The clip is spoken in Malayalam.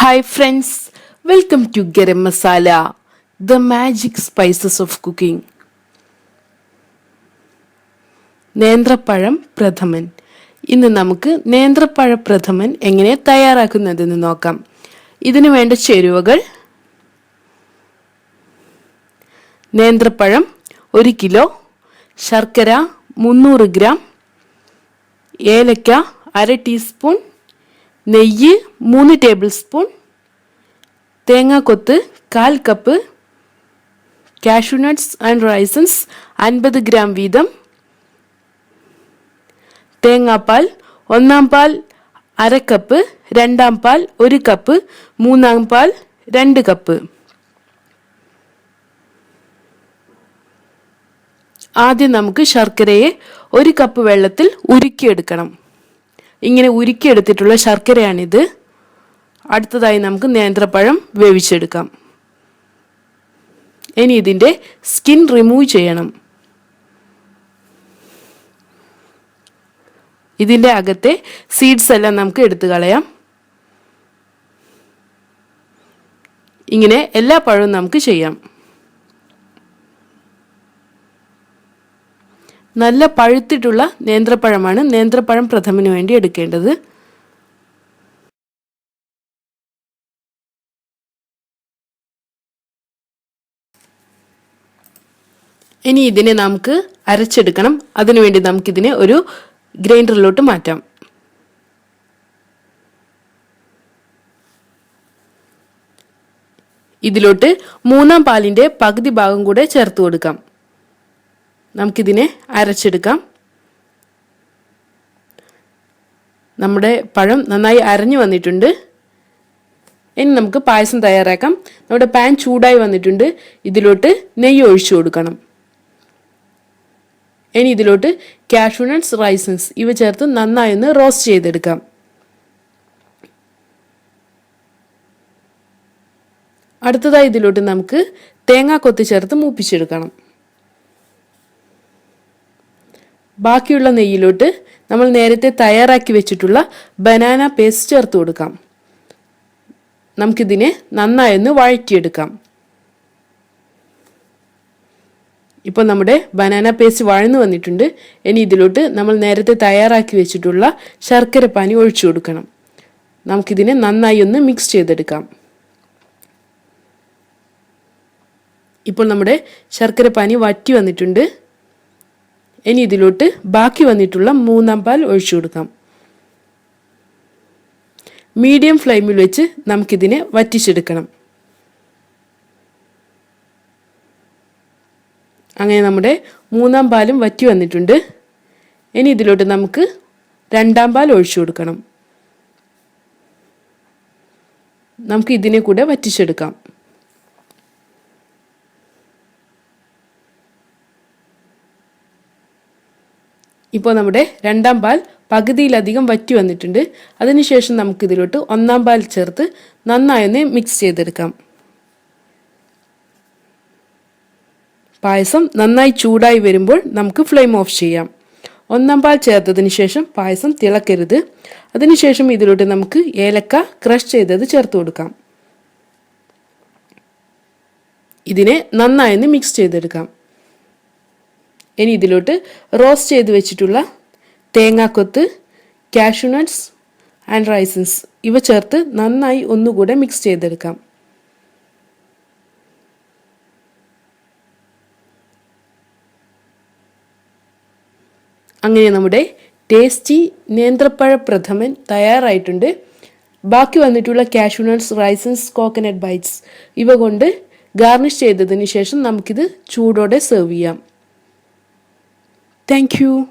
Hi friends welcome to garam masala the magic spices of cooking നേന്ത്രപ്പഴം പ്രഥമൻ. ഇന്ന് നമുക്ക് നേന്ത്രപ്പഴ പ്രഥമൻ എങ്ങനെ തയ്യാറാക്കുന്നതെന്ന് നോക്കാം. ഇതിനു വേണ്ട ചേരുവകൾ. നേന്ത്രപ്പഴം ഒരു കിലോ ശർക്കര മുന്നൂറ് ഗ്രാം ഏലക്ക അര ടീസ്പൂൺ നെയ്യ് മൂന്ന് ടേബിൾ സ്പൂൺ തേങ്ങാക്കൊത്ത് കാൽ cup cashew nuts and raisins അൻപത് ഗ്രാം വീതം തേങ്ങാപ്പാൽ ഒന്നാം പാൽ അര കപ്പ് രണ്ടാം പാൽ ഒരു കപ്പ് മൂന്നാം പാൽ രണ്ട് കപ്പ് ആദ്യം നമുക്ക് ശർക്കരയെ ഒരു കപ്പ് വെള്ളത്തിൽ ഉരുക്കിയെടുക്കണം. ഇങ്ങനെ ഉരുക്കിയെടുത്തിട്ടുള്ള ശർക്കരയാണിത്. അടുത്തതായി നമുക്ക് നേന്ത്രപ്പഴം വേവിച്ചെടുക്കാം. ഇനി ഇതിന്റെ സ്കിൻ റിമൂവ് ചെയ്യണം. ഇതിന്റെ അകത്തെ സീഡ്സ് എല്ലാം നമുക്ക് എടുത്തു കളയാം. ഇങ്ങനെ എല്ലാ പഴവും നമുക്ക് ചെയ്യാം. നല്ല പഴുത്തിട്ടുള്ള നേന്ത്രപ്പഴമാണ്. നേന്ത്രപ്പഴം പ്രഥമന് വേണ്ടി എടുക്കേണ്ടത്. ഇനി ഇതിനെ നമുക്ക് അരച്ചെടുക്കണം. അതിനുവേണ്ടി നമുക്കിതിനെ ഒരു ഗ്രൈൻഡറിലോട്ട് മാറ്റാം. ഇതിലോട്ട് മൂന്നാം പാലിന്റെ പകുതി ഭാഗം കൂടെ ചേർത്ത് കൊടുക്കാം. നമുക്കിതിനെ അരച്ചെടുക്കാം. നമ്മുടെ പഴം നന്നായി അരഞ്ഞു വന്നിട്ടുണ്ട്. ഇനി നമുക്ക് പായസം തയ്യാറാക്കാം. നമ്മുടെ പാൻ ചൂടായി വന്നിട്ടുണ്ട്. ഇതിലോട്ട് നെയ്യ് ഒഴിച്ചു കൊടുക്കണം. ഇനി ഇതിലോട്ട് കാഷ്യൂ നട്ട്സ് റൈസൻസ് ഇവ ചേർത്ത് നന്നായി ഒന്ന് റോസ്റ്റ് ചെയ്തെടുക്കാം. അടുത്തതായി ഇതിലോട്ട് നമുക്ക് തേങ്ങാക്കൊത്ത് ചേർത്ത് മൂപ്പിച്ചെടുക്കണം. ബാക്കിയുള്ള നെയ്യിലോട്ട് നമ്മൾ നേരത്തെ തയ്യാറാക്കി വെച്ചിട്ടുള്ള ബനാന പേസ്റ്റ് ചേർത്ത് കൊടുക്കാം. നമുക്കിതിനെ നന്നായൊന്ന് വഴറ്റിയെടുക്കാം. ഇപ്പോൾ നമ്മുടെ ബനാന പേസ്റ്റ് വഴന്നു വന്നിട്ടുണ്ട്. ഇനി ഇതിലോട്ട് നമ്മൾ നേരത്തെ തയ്യാറാക്കി വെച്ചിട്ടുള്ള ശർക്കര പാനി ഒഴിച്ചു കൊടുക്കണം. നമുക്കിതിനെ നന്നായി ഒന്ന് മിക്സ് ചെയ്തെടുക്കാം. ഇപ്പോൾ നമ്മുടെ ശർക്കര പാനി വറ്റി വന്നിട്ടുണ്ട്. ഇനി ഇതിലോട്ട് ബാക്കി വന്നിട്ടുള്ള മൂന്നാം പാൽ ഒഴിച്ചു കൊടുക്കാം. മീഡിയം ഫ്ലെയിമിൽ വെച്ച് നമുക്കിതിനെ വറ്റിച്ചെടുക്കണം. അങ്ങനെ നമ്മുടെ മൂന്നാം പാലും വറ്റി വന്നിട്ടുണ്ട്. ഇനി ഇതിലോട്ട് നമുക്ക് രണ്ടാം പാൽ ഒഴിച്ചു കൊടുക്കണം. നമുക്ക് ഇതിനെ കൂടെ വറ്റിച്ചെടുക്കാം. ഇപ്പോൾ നമ്മുടെ രണ്ടാം പാൽ പകുതിയിലധികം വറ്റി വന്നിട്ടുണ്ട്. അതിനുശേഷം നമുക്കിതിലോട്ട് ഒന്നാം പാൽ ചേർത്ത് നന്നായി ഒന്ന് മിക്സ് ചെയ്തെടുക്കാം. പായസം നന്നായി ചൂടായി വരുമ്പോൾ നമുക്ക് ഫ്ലെയിം ഓഫ് ചെയ്യാം. ഒന്നാം പാൽ ചേർത്തതിന് ശേഷം പായസം തിളക്കരുത്. അതിനുശേഷം ഇതിലോട്ട് നമുക്ക് ഏലക്ക ക്രഷ് ചെയ്തത് ചേർത്ത് കൊടുക്കാം. ഇതിനെ നന്നായി ഒന്ന് മിക്സ് ചെയ്തെടുക്കാം. ഇനി ഇതിലോട്ട് റോസ്റ്റ് ചെയ്ത് വെച്ചിട്ടുള്ള തേങ്ങാക്കൊത്ത് കാഷ്യൂനട്ട്സ് ആൻഡ് റൈസൻസ് ഇവ ചേർത്ത് നന്നായി ഒന്നുകൂടെ മിക്സ് ചെയ്തെടുക്കാം. അങ്ങനെ നമ്മുടെ ടേസ്റ്റി നേന്ത്രപ്പഴ പ്രഥമൻ തയ്യാറായിട്ടുണ്ട്. ബാക്കി വന്നിട്ടുള്ള കാഷ്യൂനട്ട്സ് റൈസൻസ് കോക്കനട്ട് ബൈറ്റ്സ് ഇവ കൊണ്ട് ഗാർണിഷ് ചെയ്തതിന് ശേഷം നമുക്കിത് ചൂടോടെ സെർവ് ചെയ്യാം. Thank you.